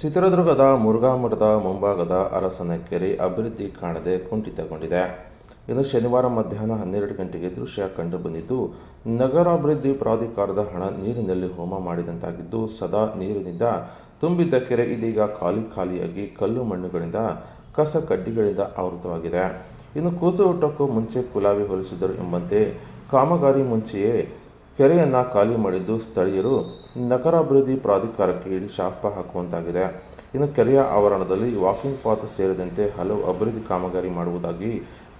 ಚಿತ್ರದುರ್ಗದ ಮುರುಘಾಮಠದ ಮುಂಭಾಗದ ಅರಸನ ಕೆರೆ ಅಭಿವೃದ್ಧಿ ಕಾಣದೆ ಕುಂಠಿತಗೊಂಡಿದೆ. ಇನ್ನು ಶನಿವಾರ ಮಧ್ಯಾಹ್ನ ಹನ್ನೆರಡು ಗಂಟೆಗೆ ದೃಶ್ಯ ಕಂಡುಬಂದಿದ್ದು ನಗರಾಭಿವೃದ್ಧಿ ಪ್ರಾಧಿಕಾರದ ಹಣ ನೀರಿನಲ್ಲಿ ಹೋಮ ಮಾಡಿದಂತಾಗಿದ್ದು, ಸದಾ ನೀರಿನಿಂದ ತುಂಬಿದ್ದ ಕೆರೆ ಇದೀಗ ಖಾಲಿ ಖಾಲಿಯಾಗಿ ಕಲ್ಲು ಮಣ್ಣುಗಳಿಂದ ಕಸ ಕಡ್ಡಿಗಳಿಂದ ಆವೃತವಾಗಿದೆ. ಇನ್ನು ಕೂಸು ಊಟಕ್ಕೂ ಮುಂಚೆ ಕುಲಾವಿ ಹೊಲಿಸಿದರು ಎಂಬಂತೆ ಕಾಮಗಾರಿ ಮುಂಚೆಯೇ ಕೆರೆಯನ್ನು ಖಾಲಿ ಮಾಡಿದ್ದು ಸ್ಥಳೀಯರು ನಗರಾಭಿವೃದ್ಧಿ ಪ್ರಾಧಿಕಾರಕ್ಕೆ ಇಡೀ ಶಾಪ ಹಾಕುವಂತಾಗಿದೆ. ಇನ್ನು ಕೆರೆಯ ಆವರಣದಲ್ಲಿ ವಾಕಿಂಗ್ ಪಾತ್ ಸೇರಿದಂತೆ ಹಲವು ಅಭಿವೃದ್ಧಿ ಕಾಮಗಾರಿ ಮಾಡುವುದಾಗಿ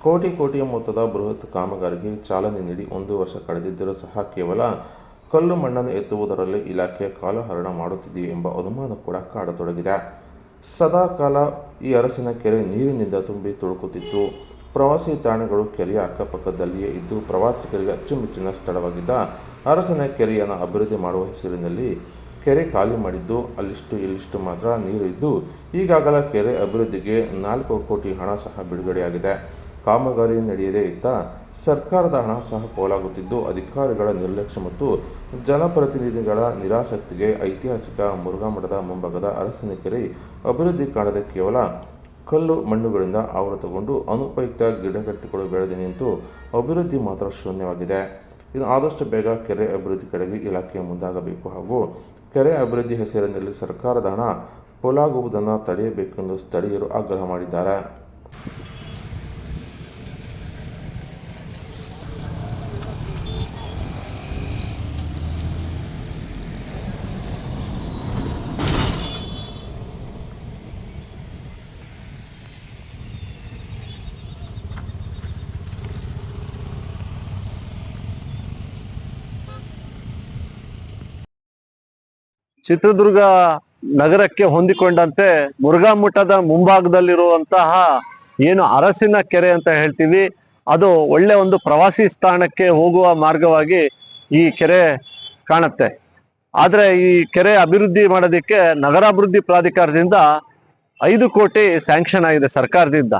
ಕೋಟಿ ಕೋಟಿಯ ಮೊತ್ತದ ಬೃಹತ್ ಕಾಮಗಾರಿಗೆ ಚಾಲನೆ ನೀಡಿ ಒಂದು ವರ್ಷ ಕಳೆದಿದ್ದರೂ ಸಹ ಕೇವಲ ಕಲ್ಲು ಮಣ್ಣನ್ನು ಎತ್ತುವುದರಲ್ಲಿ ಇಲಾಖೆ ಕಾಲಹರಣ ಮಾಡುತ್ತಿದೆಯೇ ಎಂಬ ಅನುಮಾನ ಕೂಡ ಕಾಡತೊಡಗಿದೆ. ಸದಾ ಕಾಲ ಈ ಅರಸಿನ ಕೆರೆ ನೀರಿನಿಂದ ತುಂಬಿ ತುಳುಕುತ್ತಿತ್ತು ಪ್ರವಾಸಿ ತಾಣಗಳು ಕೆರೆಯ ಅಕ್ಕಪಕ್ಕದಲ್ಲಿಯೇ ಇದ್ದು ಪ್ರವಾಸಿಗರಿಗೆ ಅಚ್ಚುಮೆಚ್ಚಿನ ಸ್ಥಳವಾಗಿದ್ದ ಅರಸನ ಕೆರೆಯನ್ನು ಅಭಿವೃದ್ಧಿ ಮಾಡುವ ಹೆಸರಿನಲ್ಲಿ ಕೆರೆ ಖಾಲಿ ಮಾಡಿದ್ದು ಅಲ್ಲಿಷ್ಟು ಇಲ್ಲಿಷ್ಟು ಮಾತ್ರ ನೀರು ಇದ್ದು ಈಗಾಗಲೇ ಕೆರೆ ಅಭಿವೃದ್ಧಿಗೆ ನಾಲ್ಕು ಕೋಟಿ ಹಣ ಸಹ ಬಿಡುಗಡೆಯಾಗಿದೆ. ಕಾಮಗಾರಿ ನಡೆಯದೇ ಇತ್ತ ಸರ್ಕಾರದ ಹಣ ಸಹ ಪೋಲಾಗುತ್ತಿದ್ದು ಅಧಿಕಾರಿಗಳ ನಿರ್ಲಕ್ಷ್ಯ ಮತ್ತು ಜನಪ್ರತಿನಿಧಿಗಳ ನಿರಾಸಕ್ತಿಗೆ ಐತಿಹಾಸಿಕ ಮುರುಘಾಮಠದ ಮುಂಭಾಗದ ಅರಸನ ಕೆರೆ ಅಭಿವೃದ್ಧಿ ಕಾಣದೆ ಕೇವಲ ಕಲ್ಲು ಮಣ್ಣುಗಳಿಂದ ಆವೃತಗೊಂಡು ಅನುಪಯುಕ್ತ ಗಿಡಗಟ್ಟುಗಳು ಬೆಳೆದು ನಿಂತು ಅಭಿವೃದ್ಧಿ ಮಾತ್ರ ಶೂನ್ಯವಾಗಿದೆ. ಇನ್ನು ಆದಷ್ಟು ಬೇಗ ಕೆರೆ ಅಭಿವೃದ್ಧಿ ಕಡೆಗೆ ಇಲಾಖೆ ಮುಂದಾಗಬೇಕು ಹಾಗೂ ಕೆರೆ ಅಭಿವೃದ್ಧಿ ಹೆಸರಿನಲ್ಲಿ ಸರ್ಕಾರದ ಹಣ ಪೋಲಾಗುವುದನ್ನು ತಡೆಯಬೇಕೆಂದು ಸ್ಥಳೀಯರು ಆಗ್ರಹ ಮಾಡಿದ್ದಾರೆ. ಚಿತ್ರದುರ್ಗ ನಗರಕ್ಕೆ ಹೊಂದಿಕೊಂಡಂತೆ ಮುರುಘಾಮಠದ ಮುಂಭಾಗದಲ್ಲಿರುವಂತಹ ಏನು ಅರಸಿನ ಕೆರೆ ಅಂತ ಹೇಳ್ತೀವಿ, ಅದು ಒಳ್ಳೆ ಒಂದು ಪ್ರವಾಸಿ ಸ್ಥಾನಕ್ಕೆ ಹೋಗುವ ಮಾರ್ಗವಾಗಿ ಈ ಕೆರೆ ಕಾಣುತ್ತೆ. ಆದರೆ ಈ ಕೆರೆ ಅಭಿವೃದ್ಧಿ ಮಾಡೋದಕ್ಕೆ ನಗರಾಭಿವೃದ್ಧಿ ಪ್ರಾಧಿಕಾರದಿಂದ ಐದು ಕೋಟಿ ಸ್ಯಾಂಕ್ಷನ್ ಆಗಿದೆ ಸರ್ಕಾರದಿಂದ.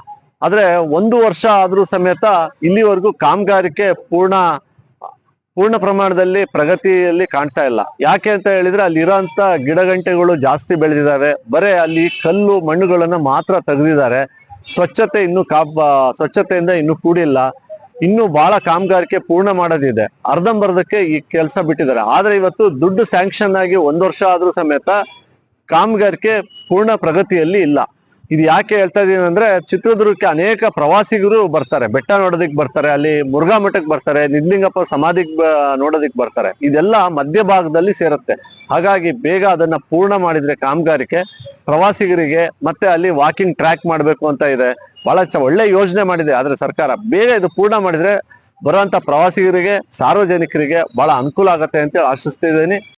ಆದರೆ ಒಂದು ವರ್ಷ ಆದರೂ ಸಮೇತ ಇಲ್ಲಿವರೆಗೂ ಕಾಮಗಾರಿಕೆ ಪೂರ್ಣ ಪೂರ್ಣ ಪ್ರಮಾಣದಲ್ಲಿ ಪ್ರಗತಿಯಲ್ಲಿ ಕಾಣ್ತಾ ಇಲ್ಲ. ಯಾಕೆ ಅಂತ ಹೇಳಿದ್ರೆ ಅಲ್ಲಿ ಇರೋಂತ ಗಿಡಗಂಟೆಗಳು ಜಾಸ್ತಿ ಬೆಳೆದಿದ್ದಾವೆ ಬರೇ ಅಲ್ಲಿ ಕಲ್ಲು ಮಣ್ಣುಗಳನ್ನು ಮಾತ್ರ ತೆಗೆದಿದ್ದಾರೆ. ಸ್ವಚ್ಛತೆ ಇನ್ನು ಕಾ ಸ್ವಚ್ಛತೆಯಿಂದ ಇನ್ನು ಕೂಡಿಲ್ಲ. ಇನ್ನು ಬಹಳ ಕಾಮಗಾರಿಕೆ ಪೂರ್ಣ ಮಾಡೋದಿದೆ. ಅರ್ಧಂಬರ್ಧಕ್ಕೆ ಈ ಕೆಲಸ ಬಿಟ್ಟಿದ್ದಾರೆ. ಆದ್ರೆ ಇವತ್ತು ದುಡ್ಡು ಸ್ಯಾಂಕ್ಷನ್ ಆಗಿ ಒಂದ್ ವರ್ಷ ಆದ್ರೂ ಸಮೇತ ಕಾಮಗಾರಿಕೆ ಪೂರ್ಣ ಪ್ರಗತಿಯಲ್ಲಿ ಇಲ್ಲ. ಇದು ಯಾಕೆ ಹೇಳ್ತಾ ಇದೀನಿ ಅಂದ್ರೆ ಚಿತ್ರದುರ್ಗಕ್ಕೆ ಅನೇಕ ಪ್ರವಾಸಿಗರು ಬರ್ತಾರೆ. ಬೆಟ್ಟ ನೋಡೋದಕ್ಕೆ ಬರ್ತಾರೆ, ಅಲ್ಲಿ ಮುರುಘಾ ಮಠಕ್ಕೆ ಬರ್ತಾರೆ ನಿಜ್ಲಿಂಗಪ್ಪ ಸಮಾಧಿಗೆ ನೋಡೋದಿಕ್ ಬರ್ತಾರೆ. ಇದೆಲ್ಲ ಮಧ್ಯಭಾಗದಲ್ಲಿ ಸೇರುತ್ತೆ. ಹಾಗಾಗಿ ಬೇಗ ಅದನ್ನ ಪೂರ್ಣ ಮಾಡಿದ್ರೆ ಕಾಮಗಾರಿಕೆ ಪ್ರವಾಸಿಗರಿಗೆ, ಮತ್ತೆ ಅಲ್ಲಿ ವಾಕಿಂಗ್ ಟ್ರ್ಯಾಕ್ ಮಾಡಬೇಕು ಅಂತ ಇದೆ. ಬಹಳ ಚ, ಒಳ್ಳೆ ಯೋಜನೆ ಮಾಡಿದೆ ಆದ್ರೆ ಸರ್ಕಾರ. ಬೇಗ ಇದು ಪೂರ್ಣ ಮಾಡಿದ್ರೆ ಬರುವಂತ ಪ್ರವಾಸಿಗರಿಗೆ, ಸಾರ್ವಜನಿಕರಿಗೆ ಬಹಳ ಅನುಕೂಲ ಆಗತ್ತೆ ಅಂತ ಆಶಿಸ್ತಿದ್ದೀನಿ